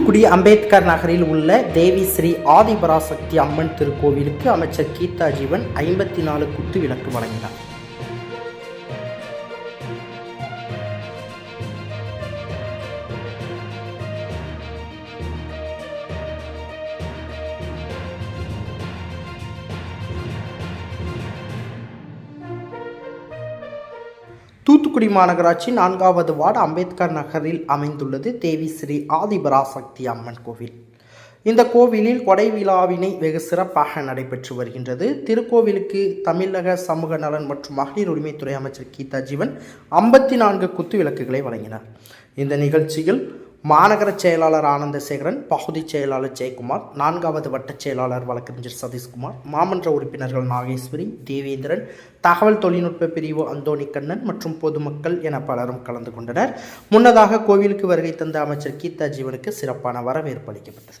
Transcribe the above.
தூத்துக்குடி அம்பேத்கர் நகரில் உள்ள தேவி ஸ்ரீ ஆதிபராசக்தி அம்மன் திருக்கோவிலுக்கு அமைச்சர் கீதா ஜீவன் ஐம்பத்தி நாலு குத்து விளக்கு வழங்கினார். தூத்துக்குடி மாநகராட்சி நான்காவது வார்டு அம்பேத்கர் நகரில் அமைந்துள்ளது தேவி ஸ்ரீ ஆதிபராசக்தி அம்மன் கோவில். இந்த கோவிலில் கொடை விழாவினை வெகு சிறப்பாக நடைபெற்று வருகின்றது. திருக்கோவிலுக்கு தமிழக சமூக நலன் மற்றும் மகளிர் உரிமைத்துறை அமைச்சர் கீதா ஜீவன் ஐம்பத்தி நான்கு குத்து விளக்குகளை வழங்கினார். இந்த நிகழ்ச்சியில் மாநகர செயலாளர் ஆனந்தசேகரன் பகுதி செயலாளர் ஜெயக்குமார் நான்காவது வட்டச் செயலாளர் வழக்கறிஞர் சதீஷ்குமார் மாமன்ற உறுப்பினர்கள் நாகேஸ்வரி தேவேந்திரன் தகவல் தொழில்நுட்ப பிரிவு அந்தோணி கண்ணன் மற்றும் பொதுமக்கள் என பலரும் கலந்து கொண்டனர். முன்னதாக கோவிலுக்கு வருகை தந்த அமைச்சர் கீதா ஜீவனுக்கு சிறப்பான வரவேற்பு அளிக்கப்பட்டது.